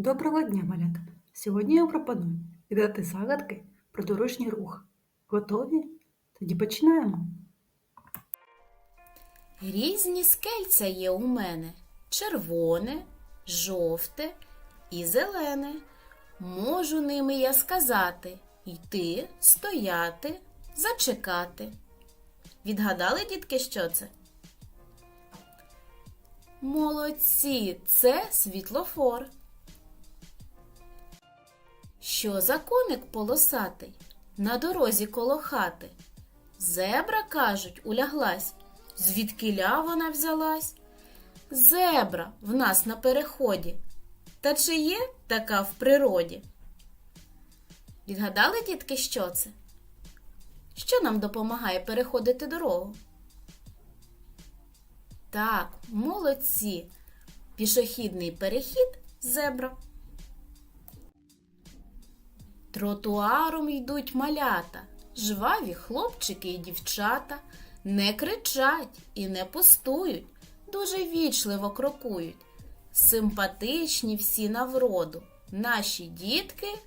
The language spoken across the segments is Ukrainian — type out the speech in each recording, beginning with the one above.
Доброго дня, малята! Сьогодні я пропоную віддати загадки про дорожній рух. Готові? Тоді починаємо. Різні скельця є у мене червоне, жовте і зелене. Можу ними я сказати йти, стояти, зачекати. Відгадали, дітки, що це? Молодці, це світлофор. Що за коник полосатий на дорозі коло хати? Зебра, кажуть, уляглась. Звідкиля вона взялась? Зебра в нас на переході. Та чи є така в природі? Відгадали, дітки, що це? Що нам допомагає переходити дорогу? Так, молодці. Пішохідний перехід зебра. Тротуаром йдуть малята, жваві хлопчики і дівчата, не кричать і не пустують, дуже вічливо крокують. Симпатичні всі на вроду, наші дітки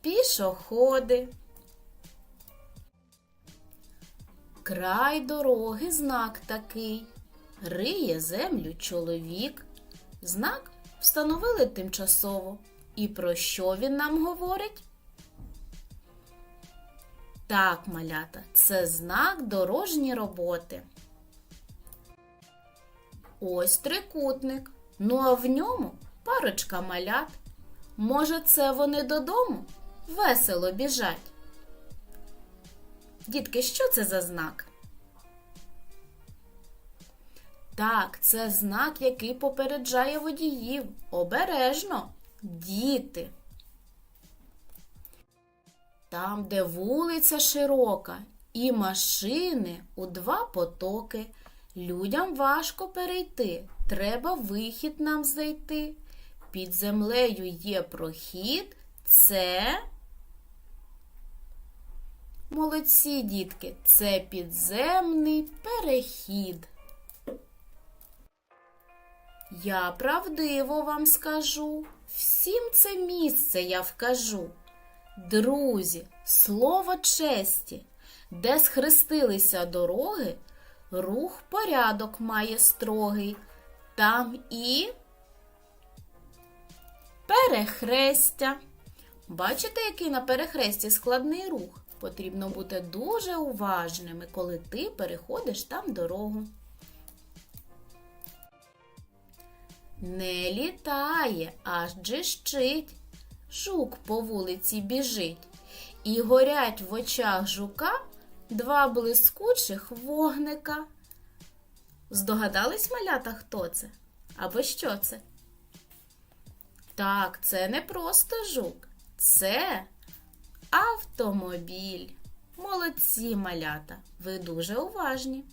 пішоходи. Край дороги знак такий, риє землю чоловік. Знак встановили тимчасово. І про що він нам говорить? Так, малята, це знак дорожні роботи. Ось трикутник. Ну а в ньому парочка малят. Може, це вони додому весело біжать? Дітки, що це за знак? Так, це знак, який попереджає водіїв. Обережно, діти. Там, де вулиця широка, і машини у два потоки. Людям важко перейти, треба вихід нам зайти. Під землею є прохід, це. Молодці, дітки, це підземний перехід. Я правдиво вам скажу, всім це місце я вкажу. Друзі, слово честі, де схрестилися дороги, рух порядок має строгий, там і перехрестя. Бачите, який на перехресті складний рух? Потрібно бути дуже уважними, коли ти переходиш там дорогу. Не літає, аж джищить. Жук по вулиці біжить, і горять в очах жука два блискучих вогника. Здогадались малята, хто це? Або що це? Так, це не просто жук, це автомобіль. Молодці малята, ви дуже уважні.